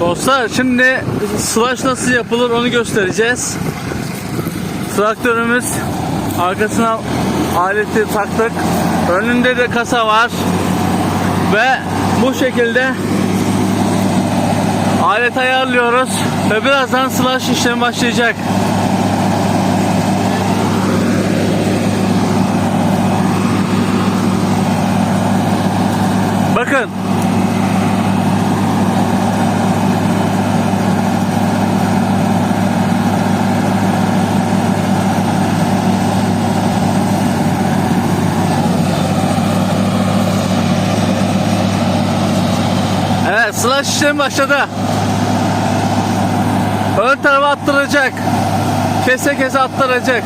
Dostlar şimdi slash nasıl yapılır onu göstereceğiz. Traktörümüz arkasına aleti taktık. Önünde de kasa var. Ve bu şekilde alet ayarlıyoruz ve birazdan slash işlemi başlayacak. Bakın Evet slash işlemi başladı. Ön tarafa attıracak. Kese kese attıracak.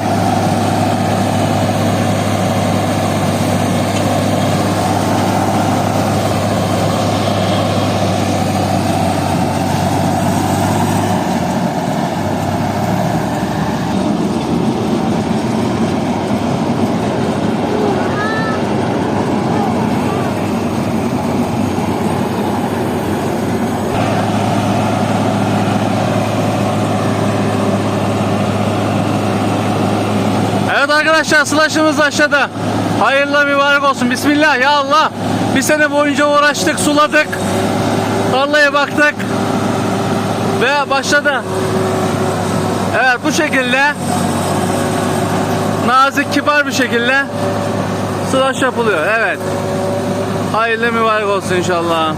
Evet arkadaşlar slash'ımız başladı. Hayırlı mübarek olsun. Bismillah ya Allah. Bir sene boyunca uğraştık, suladık. Tarlaya baktık. Ve başladı. Evet bu şekilde nazik kibar bir şekilde slash yapılıyor. Evet. Hayırlı mübarek olsun inşallah.